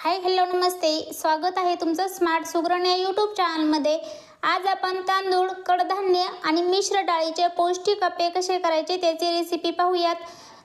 Hi hello नमस्ते. स्वागत आहे तुमचं स्मार्ट सुग्रण या यूट्यूब चॅनलमध्ये आज आपण तांदूळ कडधान्य आणि मिश्र डाळीचे पौष्टिक अप्पे कसे करायचे त्याची रेसिपी पाहूयात.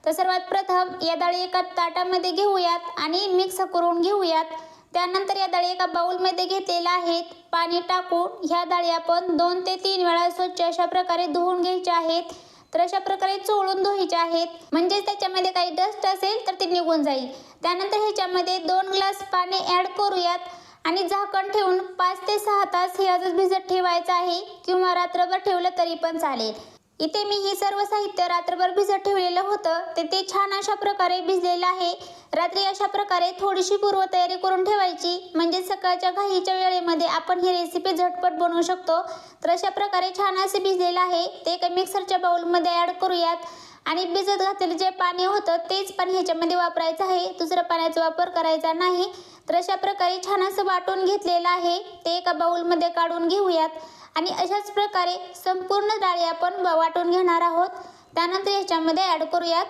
तर सर्वात प्रथम या डाळी एका ताटामध्ये घेऊयात आणि मिक्स करून घेऊयात. त्यानंतर या डाळी एका बाउलमध्ये घेतलेल्या आहेत. पाणी टाकून ह्या डाळी आपण दोन ते तीन वेळा स्वच्छ अशा प्रकारे धुवून घ्यायच्या आहेत. तर अशा प्रकारे चोळून धुवायचे आहेत. म्हणजेच त्याच्यामध्ये काही डस्ट असेल तर ते निघून जाईल. त्यानंतर ह्याच्यामध्ये दोन ग्लास पाणी ॲड करूयात. आणि झाकण ठेवून पाच ते सहा तास हे आजच भिजत ठेवायचं आहे. किंवा रात्रभर ठेवलं तरी पण चालेल. इथे मी हे सर्व साहित्य रात्रभर भिजत ठेवलेलं होतं. ते ते छान अशा प्रकारे भिजलेलं आहे. रात्री अशा प्रकारे थोडीशी पूर्वतयारी करून ठेवायची. म्हणजे सकाळच्या घाईच्या वेळेमध्ये आपण ही रेसिपी झटपट बनवू शकतो. तर अशा प्रकारे छान असे भिजलेलं आहे. ते एका मिक्सरच्या बाउलमध्ये ॲड करूयात. आणि भिजत घातलेलं जे पाणी होतं तेच पाणी ह्याच्यामध्ये वापरायचं आहे. दुसरं पाण्याचा वापर करायचा नाही. तर अशा प्रकारे छान असं वाटून घेतलेलं आहे. ते एका बाउलमध्ये काढून घेऊयात. आणि अशाच प्रकारे संपूर्ण डाळी आपण वाटून घेणार आहोत. त्यानंतर ह्याच्यामध्ये ॲड करूयात.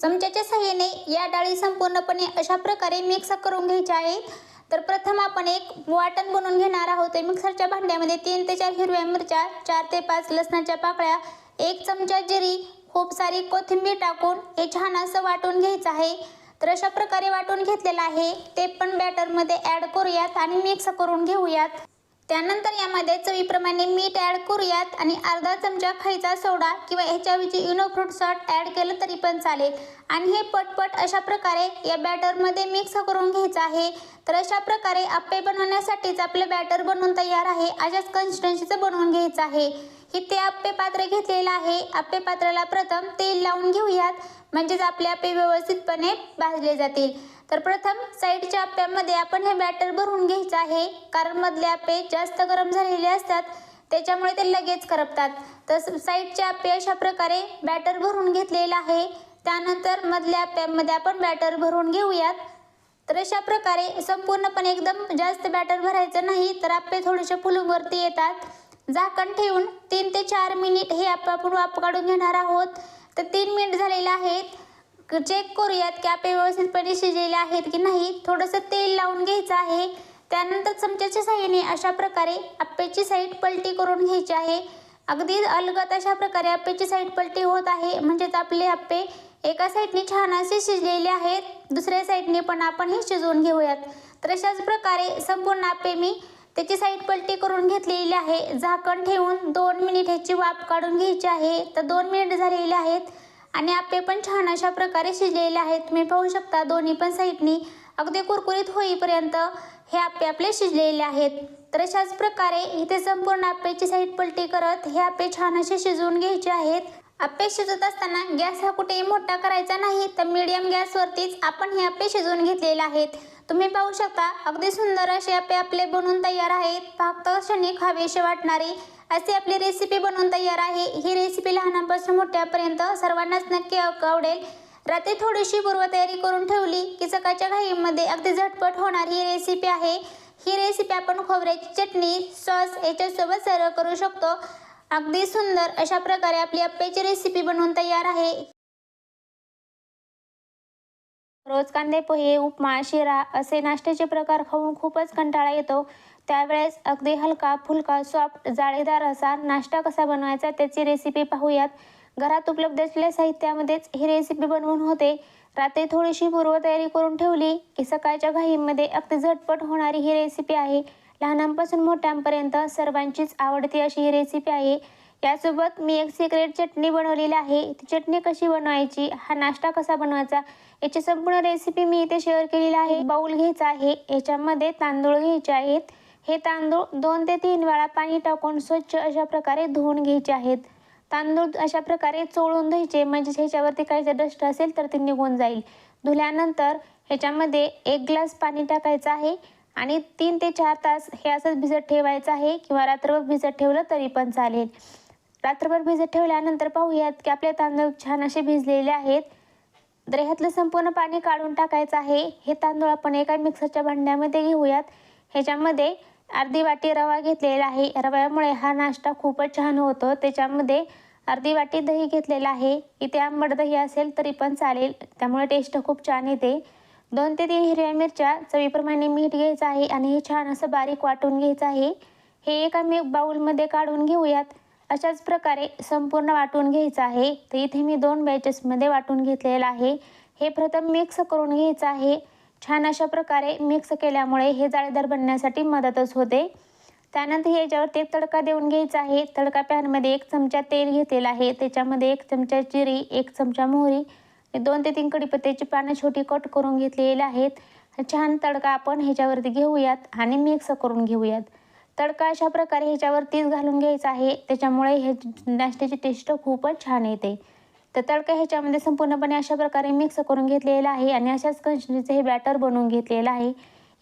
चमच्याच्या सहाय्याने या डाळी संपूर्णपणे अशा प्रकारे मिक्स करून घ्यायच्या आहेत. तर प्रथम आपण एक वाटण बनवून घेणार आहोत. मिक्सरच्या भांड्यामध्ये तीन ते चार हिरव्या मिरच्या चार ते पाच लसणाच्या पाकळ्या एक चमचा जिरी खूप सारी कोथिंबीर टाकून हे छान असं वाटून घ्यायचं आहे. तर अशा प्रकारे वाटून घेतलेलं आहे. ते पण बॅटरमध्ये ॲड करूयात आणि मिक्स करून घेऊयात. त्यानंतर यामध्ये चवीप्रमाणे मीठ ॲड करूयात आणि अर्धा चमचा खायचा सोडा किंवा ह्याच्याऐवजी इनो फ्रूट सॉल्ट ॲड केलं तरी पण चालेल. आणि हे पटपट अशा प्रकारे या बॅटरमध्ये मिक्स करून घ्यायचं आहे. तर अशा प्रकारे आप्पे बनवण्यासाठीच आपलं बॅटर बनवून तयार आहे. अशाच कन्सिस्टन्सीचं बनवून घ्यायचं आहे. इथे आप्पे पात्र घेतलेलं आहे. आप्पे पात्राला प्रथम तेल लावून घेऊयात. म्हणजेच आपले आप्पे व्यवस्थितपणे भाजले जातील. तर प्रथम साईडच्या आप्यामध्ये आपण हे बॅटर भरून घ्यायचं आहे. कारण मधले आप्पे जास्त गरम झालेले असतात त्याच्यामुळे ते लगेच करपतात. तर साईडचे आप्पे अशा प्रकारे बॅटर भरून घेतलेलं आहे. त्यानंतर मधल्या आप्यामध्ये आपण बॅटर भरून घेऊयात. तर अशा प्रकारे संपूर्णपणे एकदम जास्त बॅटर भरायचं नाही तर आप्पे थोडेसे फुलूंवरती येतात. झाकण ठेवून तीन ते चार मिनिट हे आपण वाप काढून घेणार आहोत. तर तीन मिनिट झालेले आहेत. चेक करूयात की आपे व्यवस्थितपणे शिजलेले आहेत की नाही. थोडंसं तेल लावून घ्यायचं आहे. त्यानंतर चमच्याच्या साह्याने अशा प्रकारे आप्याची साईड पलटी करून घ्यायची आहे. अगदी अलगत अशा प्रकारे आप्याची साईड पलटी होत आहे. म्हणजेच आपले आप्पे एका साईडने छान असे शिजलेले आहेत. दुसऱ्या साईडने पण आपण हे शिजवून घेऊयात. तर अशाच प्रकारे संपूर्ण आप्पे मी त्याची साईड पलटी करून घेतलेली आहे. झाकण ठेवून दोन मिनिट ह्याची वाफ काढून घ्यायची आहे. तर दोन मिनिट झालेले आहेत. आणि आप्पे पण छान अशा प्रकारे शिजलेले आहेत. तुम्ही पाहू शकता दोन्ही पण साईडनी अगदी कुरकुरीत होईपर्यंत हे आपे आपले शिजलेले आहेत. तर अशाच प्रकारे इथे संपूर्ण आप्याची साईड पलटी करत हे आपे छान असे शिजवून घ्यायचे आहेत. आप्पे शिजत असताना गॅस हा कुठेही मोठा करायचा नाही तर मीडियम गॅसवरतीच आपण हे आप्पे शिजवून घेतलेले आहेत. तुम्ही पाहू शकता अगदी सुंदर असे आप्पे आपले बनवून तयार आहेत. फक्त क्षणी खावेसे वाटणारी अशी आपली रेसिपी बनवून तयार आहे. ही रेसिपी लहानापासून मोठ्यापर्यंत सर्वांनाच नक्की आवडेल. रात्री थोडीशी पूर्वतयारी करून ठेवली की सकाळच्या घाईमध्ये अगदी झटपट होणार ही रेसिपी आहे. ही रेसिपी आपण खोबऱ्याची चटणी सॉस याच्यासोबत सर्व करू शकतो. अगदी सुंदर अशा प्रकारे आपली अप्प्याची रेसिपी बनवून तयार आहे. रोज कांदे पोहे उपमा शिरा असे नाश्त्याचे प्रकार खाऊन खूपच कंटाळा येतो. त्यावेळेस अगदी हलका फुलका सॉफ्ट जाळीदार असा नाश्ता कसा बनवायचा त्याची रेसिपी पाहूयात. घरात उपलब्ध असलेल्या साहित्यामध्येच ही रेसिपी बनवून होते. रात्री थोडीशी पूर्वतयारी करून ठेवली की सकाळच्या घाईमध्ये अगदी झटपट होणारी ही रेसिपी आहे. लहानांपासून मोठ्यांपर्यंत सर्वांचीच आवडती अशी ही रेसिपी आहे. यासोबत मी एक सिक्रेट चटणी बनवलेली आहे. ती चटणी कशी बनवायची? हा नाश्ता कसा बनवायचा? याची संपूर्ण रेसिपी मी इथे शेअर केलेली आहे. बाऊल घ्यायचा आहे. याच्यामध्ये तांदूळ घ्यायचे आहेत. हे तांदूळ दोन ते तीन वेळा पाणी टाकून स्वच्छ अशा प्रकारे धुवून घ्यायचे आहेत. तांदूळ अशा प्रकारे चोळून धुवायचे. म्हणजे ह्याच्यावरती काही जर डस्ट असेल तर ते निघून जाईल. धुल्यानंतर ह्याच्यामध्ये एक ग्लास पाणी टाकायचं आहे आणि तीन ते चार तास हे असंच भिजत ठेवायचं आहे किंवा रात्रभर भिजत ठेवलं तरी पण चालेल. रात्रभर भिजत ठेवल्यानंतर पाहूयात की आपले तांदूळ छान असे भिजलेले आहेत. तर ह्यातलं संपूर्ण पाणी काढून टाकायचं आहे. हे तांदूळ आपण एका मिक्सरच्या भांड्यामध्ये घेऊयात. ह्याच्यामध्ये अर्धी वाटी रवा घेतलेला आहे. रव्यामुळे हा नाश्ता खूपच छान होतो. त्याच्यामध्ये अर्धी वाटी दही घेतलेला आहे. इथे आंबट दही असेल तरी पण चालेल. त्यामुळे टेस्ट खूप छान येते. दोन ते तीन हिरव्या मिरच्या चवीप्रमाणे मीठ घ्यायचं आहे आणि हे छान असं बारीक वाटून घ्यायचं आहे. हे एका मी बाऊलमध्ये काढून घेऊयात. अशाच प्रकारे संपूर्ण वाटून घ्यायचं आहे. तर इथे मी दोन बॅचेसमध्ये वाटून घेतलेलं आहे. हे प्रथम मिक्स करून घ्यायचं आहे. छान अशा प्रकारे मिक्स केल्यामुळे हे जाळीदार बनण्यासाठी मदतच होते. त्यानंतर याच्यावरती एक तडका देऊन घ्यायचा आहे. तडका पॅनमध्ये एक चमचा तेल घेतलेला आहे. त्याच्यामध्ये एक चमचा जिरी एक चमचा मोहरी दोन ते तीन कढीपत्त्याची पानं छोटी कट करून घेतलेली आहेत. छान तडका आपण ह्याच्यावरती घेऊयात आणि मिक्स करून घेऊयात. तडका अशा प्रकारे ह्याच्यावरतीच घालून घ्यायचा आहे. त्याच्यामुळे हे नाश्त्याची टेस्ट खूपच छान येते. तर तडका ह्याच्यामध्ये संपूर्णपणे अशा प्रकारे मिक्स करून घेतलेला आहे आणि अशाच कन्सिस्टन्सीचं हे बॅटर बनवून घेतलेलं आहे.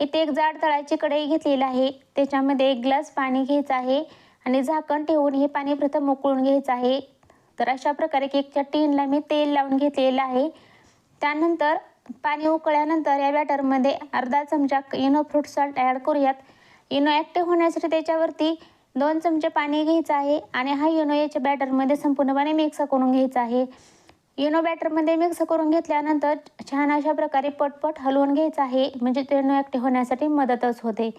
इथे एक जाड तळाची कढई घेतलेली आहे. त्याच्यामध्ये एक ग्लास पाणी घ्यायचं आहे आणि झाकण ठेवून हे पाणी प्रथम उकळून घ्यायचं आहे. तर अशा प्रकारे केकच्या टीनला मी तेल लावून घेतलेलं आहे. त्यानंतर पाणी उकळल्यानंतर या बॅटरमध्ये अर्धा चमचा इनो फ्रूट सॉल्ट ॲड करूयात. इनो ॲक्टिव्ह होण्यासाठी त्याच्यावरती दोन चमचे पाणी घ्यायचं आहे आणि हा इनो याच्या बॅटरमध्ये संपूर्णपणे मिक्स करून घ्यायचा आहे. इनो बॅटरमध्ये मिक्स करून घेतल्यानंतर छान अशा प्रकारे पटपट हलवून घ्यायचं आहे. म्हणजे ते इनो ॲक्टिव्ह होण्यासाठी मदतच होते.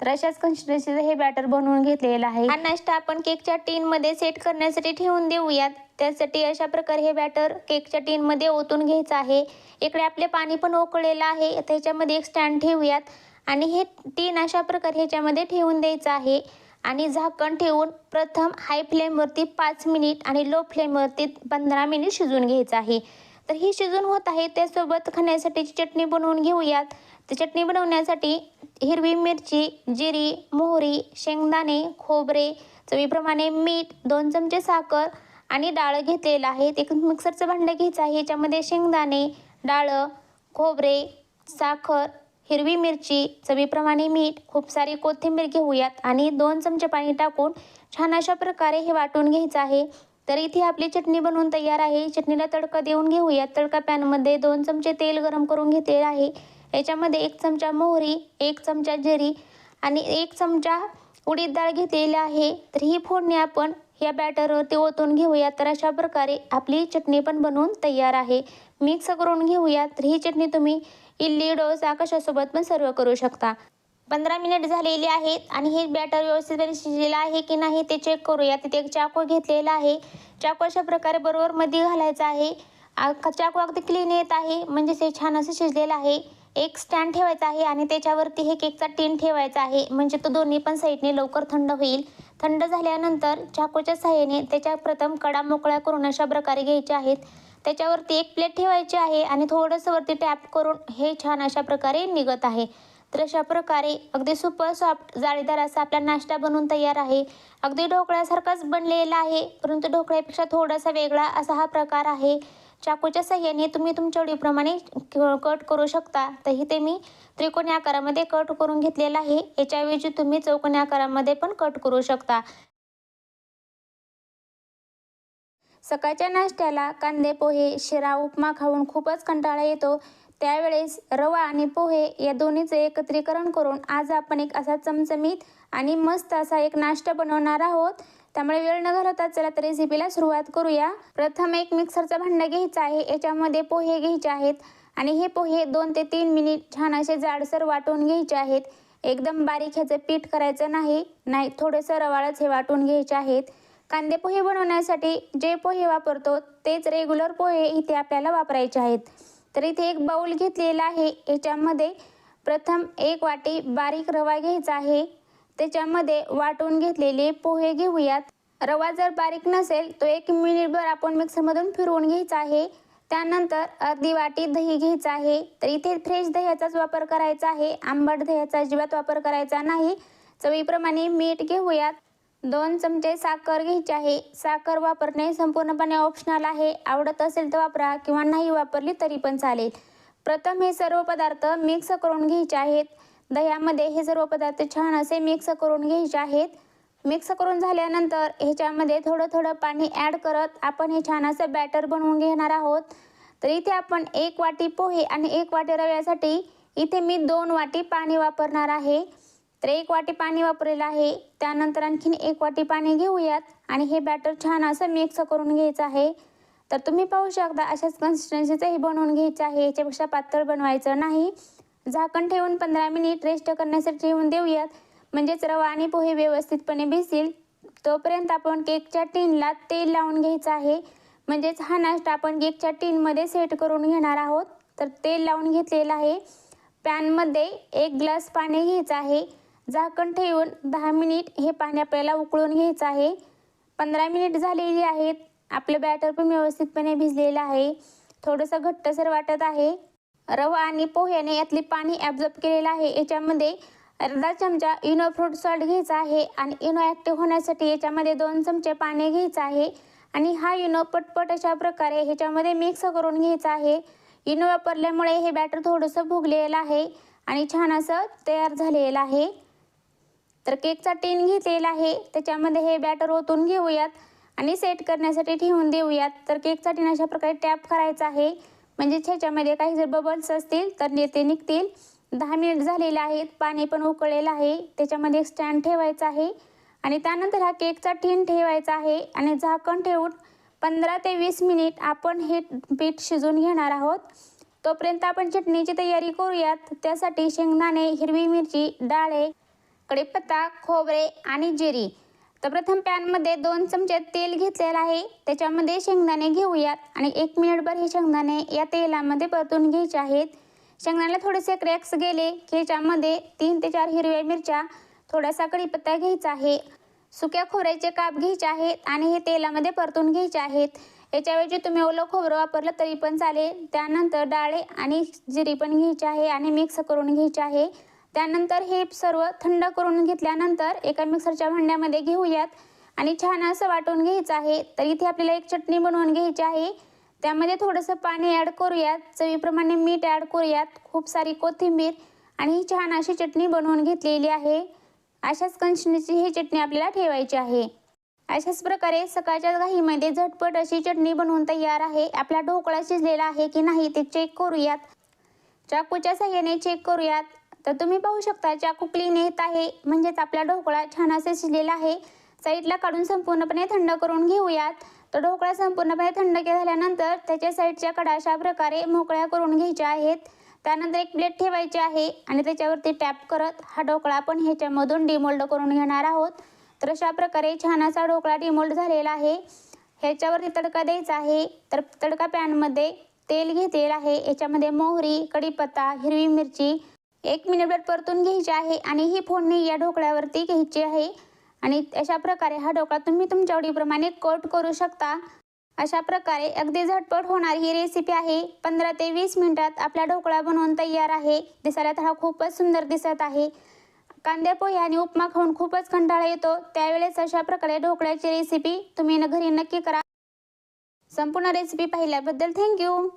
तर अशाच कन्सिस्टन्सीचं हे बॅटर बनवून घेतलेलं आहे. हा नाश्ता आपण केकच्या टीनमध्ये सेट करण्यासाठी ठेवून देऊयात. त्यासाठी अशा प्रकारे हे बॅटर केकच्या टीनमध्ये ओतून घ्यायचं आहे. इकडे आपले पाणी पण ओकळलेलं आहे. त्याच्यामध्ये एक स्टँड ठेवूयात. आणि हे तीन अशा प्रकारे ह्याच्यामध्ये ठेवून द्यायचं आहे. आणि झाकण ठेवून प्रथम हाय फ्लेमवरती पाच मिनिट आणि लो फ्लेमवरती पंधरा मिनिट शिजवून घ्यायचं आहे. तर ही शिजून होत आहे त्यासोबत खाण्यासाठीची चटणी बनवून घेऊयात. तर चटणी बनवण्यासाठी हिरवी मिरची जिरी मोहरी शेंगदाणे खोबरे चवीप्रमाणे मीठ दोन चमचे साखर आणि डाळ घेतलेलं आहे. ते मिक्सरचं भांडं घ्यायचं आहे याच्यामध्ये शेंगदाणे डाळं खोबरे साखर हिरवी मिरची चवीप्रमाणे मीठ खूप सारी कोथिंबीर घेऊयात आणि दोन चमचे पाणी टाकून छान अशा प्रकारे हे वाटून घ्यायचं आहे. तर इथे आपली चटणी बनवून तयार आहे. चटणीला तडका देऊन घेऊयात. तडका पॅनमध्ये दोन चमचे तेल गरम करून घेतलेलं आहे. याच्यामध्ये एक चमचा मोहरी एक चमचा जिरी आणि एक चमचा उडीद डाळ घेतलेली आहे. तर ही फोडणी आपण या बॅटरवरती ओतून घेऊयात तर अशा प्रकारे आपली चटणी पण बनवून तयार आहे. मिक्स करून घेऊयात तर ही चटणी तुम्ही इडली डोसा कशासोबत पण सर्व करू शकता. पंधरा मिनिट झालेली आहेत आणि हे बॅटर व्यवस्थितपणे शिजलेलं आहे की नाही ते चेक करूया. तिथे एक चाकू घेतलेला आहे. चाकू अशा प्रकारे बरोबर मध्ये घालायचा आहे. चाकू अगदी क्लीन येत आहे. म्हणजेच ते छान असं शिजलेलं आहे. एक स्टँड ठेवायचा आहे आणि त्याच्यावरती हे केकचा टीन ठेवायचा आहे. म्हणजे तो दोन्ही पण साईडने लवकर थंड होईल. थंड झाल्यानंतर चाकूच्या सहाय्याने त्याच्या प्रथम कडा मोकळ्या करून अशा प्रकारे घ्यायच्या आहेत. त्याच्यावरती एक प्लेट ठेवायची आहे आणि थोडंसं वरती टॅप करून हे छान अशा प्रकारे निघत आहे. तर अशा प्रकारे अगदी सुपर सॉफ्ट जाळीदार असा आपला नाश्ता बनवून तयार आहे. अगदी ढोकळ्यासारखाच बनलेला आहे परंतु ढोकळ्यापेक्षा थोडासा वेगळा असा हा प्रकार आहे. चाकूच्या सहाय्याने तुम्ही तुमच्या आवडीप्रमाणे कट करू शकता. तर इथे मी त्रिकोणी आकारामध्ये कट करून घेतलेला आहे. याच्याऐवजी तुम्ही चौकोनी आकारामध्ये पण कट करू शकता. सकाळच्या नाश्त्याला कांदे पोहे शिरा उपमा खाऊन खूपच कंटाळा येतो. त्यावेळेस रवा आणि पोहे या दोन्हीचे एकत्रीकरण करून आज आपण एक असा चमचमीत आणि मस्त असा एक नाश्ता बनवणार आहोत. त्यामुळे वेळ न घालवता चला तर रेसिपीला सुरुवात करूया. प्रथम एक मिक्सरचं भांडं घ्यायचं आहे. याच्यामध्ये पोहे घ्यायचे आहेत. आणि हे पोहे दोन ते तीन मिनिट छान असे जाडसर वाटून घ्यायचे आहेत. एकदम बारीक ह्याचं पीठ करायचं नाही. नाही थोडंसं रवाळच हे वाटून घ्यायचे आहेत. कांदे पोहे बनवण्यासाठी जे पोहे वापरतो तेच रेग्युलर पोहे इथे आपल्याला वापरायचे आहेत. तर इथे एक बाऊल घेतलेला आहे. याच्यामध्ये प्रथम एक वाटी बारीक रवा घ्यायचा आहे. त्याच्यामध्ये वाटून घेतलेले पोहे घेऊयात. रवा जर बारीक नसेल तो एक मिनिटभर आपण मिक्सरमधून फिरवून घ्यायचा आहे. त्यानंतर अर्धी वाटी दही घ्यायचं आहे. तर इथे फ्रेश दह्याचाच वापर करायचा आहे. आंबट दह्याचा अजिबात वापर करायचा नाही. चवीप्रमाणे मीठ घेऊयात. दोन चमचे साखर घ्यायची आहे. साखर वापरणे संपूर्णपणे ऑप्शनल आहे. आवडत असेल तर वापरा किंवा नाही वापरली तरी पण चालेल. प्रथम हे सर्व पदार्थ मिक्स करून घ्यायचे आहेत. दह्यामध्ये हे सर्व पदार्थ छान असे मिक्स करून घ्यायचे आहेत. मिक्स करून झाल्यानंतर ह्याच्यामध्ये थोडं थोडं पाणी ॲड करत आपण हे छान असं बॅटर बनवून घेणार आहोत. तर इथे आपण एक वाटी पोहे आणि एक वाटी रव्यासाठी इथे मी दोन वाटी पाणी वापरणार आहे. तर एक वाटी पाणी वापरलेलं आहे. त्यानंतर आणखीन एक वाटी पाणी घेऊयात आणि हे बॅटर छान असं मिक्स करून घ्यायचं आहे. तर तुम्ही पाहू शकता अशाच कन्सिस्टन्सीचं हे बनवून घ्यायचं आहे. याच्यापेक्षा पातळ बनवायचं नाही. झाकण ठेवून पंधरा मिनिट रेस्ट करण्यासाठी ठेवून देऊयात. म्हणजेच रवा आणि पोहे व्यवस्थितपणे भिजतील तोपर्यंत आपण केकच्या टीनला तेल लावून घ्यायचं आहे. म्हणजेच हा नाश्ता आपण केकच्या टीनमध्ये सेट करून घेणार आहोत. तर तेल लावून घेतलेलं आहे. पॅनमध्ये एक ग्लास पाणी घ्यायचं आहे. झाकण ठेवून दहा मिनिट हे पाणी आपल्याला उकळून घ्यायचं आहे. पंधरा मिनिट झालेली आहेत. आपलं बॅटर पण व्यवस्थितपणे भिजलेलं आहे. थोडंसं घट्टसर वाटत आहे. रवा आणि पोह्याने यातले पाणी ॲब्झॉर्ब केलेलं आहे. याच्यामध्ये अर्धा चमचा इनो फ्रूट सॉल्ट घ्यायचा आहे आणि इनो ॲक्टिव्ह होण्यासाठी याच्यामध्ये दोन चमचे पाणी घ्यायचं आहे आणि हा इनो पटपट अशा प्रकारे ह्याच्यामध्ये मिक्स करून घ्यायचा आहे. इनो वापरल्यामुळे हे बॅटर थोडंसं भुगलेलं आहे आणि छान असं तयार झालेलं आहे. तर केकचा टीन घेतलेला आहे. त्याच्यामध्ये हे बॅटर ओतून घेऊयात आणि सेट करण्यासाठी ठेवून देऊयात. तर केकचा टीन अशा प्रकारे टॅप करायचा आहे. म्हणजे ह्याच्यामध्ये काही जर बबल्स असतील तर ते निघतील. दहा मिनिट झालेले आहेत पाणी पण उकळलेलं आहे. त्याच्यामध्ये एक स्टँड ठेवायचा आहे. आणि त्यानंतर हा केकचा टीन ठेवायचा आहे. आणि झाकण ठेवून पंधरा ते वीस मिनिट आपण हे पीठ शिजून घेणार आहोत. तोपर्यंत आपण चटणीची तयारी करूयात. त्यासाठी शेंगदाणे हिरवी मिरची डाळे कढीपत्ता खोबरे आणि जिरी. तर प्रथम पॅनमध्ये दोन चमचे तेल घेतलेलं आहे. त्याच्यामध्ये शेंगदाणे घेऊयात. आणि एक मिनिटभर हे शेंगदाणे या तेलामध्ये परतून घ्यायचे आहेत. शेंगदाण्याला थोडेसे क्रॅक्स गेले की ह्याच्यामध्ये तीन ते चार हिरव्या मिरच्या थोडासा कढीपत्ता घ्यायचा आहे. सुक्या खोबऱ्याचे काप घ्यायचे आहेत आणि हे तेलामध्ये परतून घ्यायचे आहेत. याच्याऐवजी तुम्ही ओलं खोबरं वापरलं तरी पण चालेल. त्यानंतर डाळे आणि जिरी पण घ्यायची आहे आणि मिक्स करून घ्यायचे आहे. त्यानंतर हे सर्व थंड करून घेतल्यानंतर एका मिक्सरच्या भांड्यामध्ये घेऊयात. आणि छान असं वाटून घ्यायचं आहे. तर इथे आपल्याला एक चटणी बनवून घ्यायची आहे. त्यामध्ये थोडंसं पाणी ॲड करूयात. चवीप्रमाणे मीठ ॲड करूयात. खूप सारी कोथिंबीर. आणि ही छान अशी चटणी बनवून घेतलेली आहे. अशाच कंशनीची ही चटणी आपल्याला ठेवायची आहे. अशाच प्रकारे सकाळच्या घाईमध्ये झटपट अशी चटणी बनवून तयार आहे. आपला ढोकळा शिजलेला आहे की नाही ते चेक करूयात. चाकूच्या सहाय्याने चेक करूयात. तर तुम्ही पाहू शकता चाकू क्लीन येत आहे म्हणजेच आपला ढोकळा छान असे शिजलेला आहे साईडला काढून संपूर्णपणे थंड करून घेऊयात. तर ढोकळा संपूर्णपणे थंड के झाल्यानंतर त्याच्या साईडच्या कडा अशा प्रकारे मोकळ्या करून घ्यायच्या आहेत. त्यानंतर एक प्लेट ठेवायची आहे आणि त्याच्यावरती टॅप करत हा ढोकळा आपण ह्याच्यामधून डिमोल्ड करून घेणार आहोत. तर अशा प्रकारे छान असा ढोकळा डिमोल्ड झालेला आहे. ह्याच्यावरती तडका द्यायचा आहे. तर तडका पॅनमध्ये तेल घेतलेलं आहे. याच्यामध्ये मोहरी कढीपत्ता हिरवी मिरची एक मिनिटभर परतून घ्यायची आहे आणि ही फोडणी या ढोकळ्यावरती घ्यायची आहे. आणि अशा प्रकारे हा ढोकळा तुम्ही तुमच्या आवडीप्रमाणे कट करू शकता. अशा प्रकारे अगदी झटपट होणारी ही रेसिपी आहे. पंधरा ते वीस मिनिटात आपला ढोकळा बनवून तयार आहे. दिसायला तर हा खूपच सुंदर दिसत आहे. कांदे पोहे आणि उपमा खाऊन खूपच कंटाळा येतो. त्यावेळेस अशा प्रकारे ढोकळ्याची रेसिपी तुम्ही घरी नक्की करा. संपूर्ण रेसिपी पाहिल्याबद्दल थँक्यू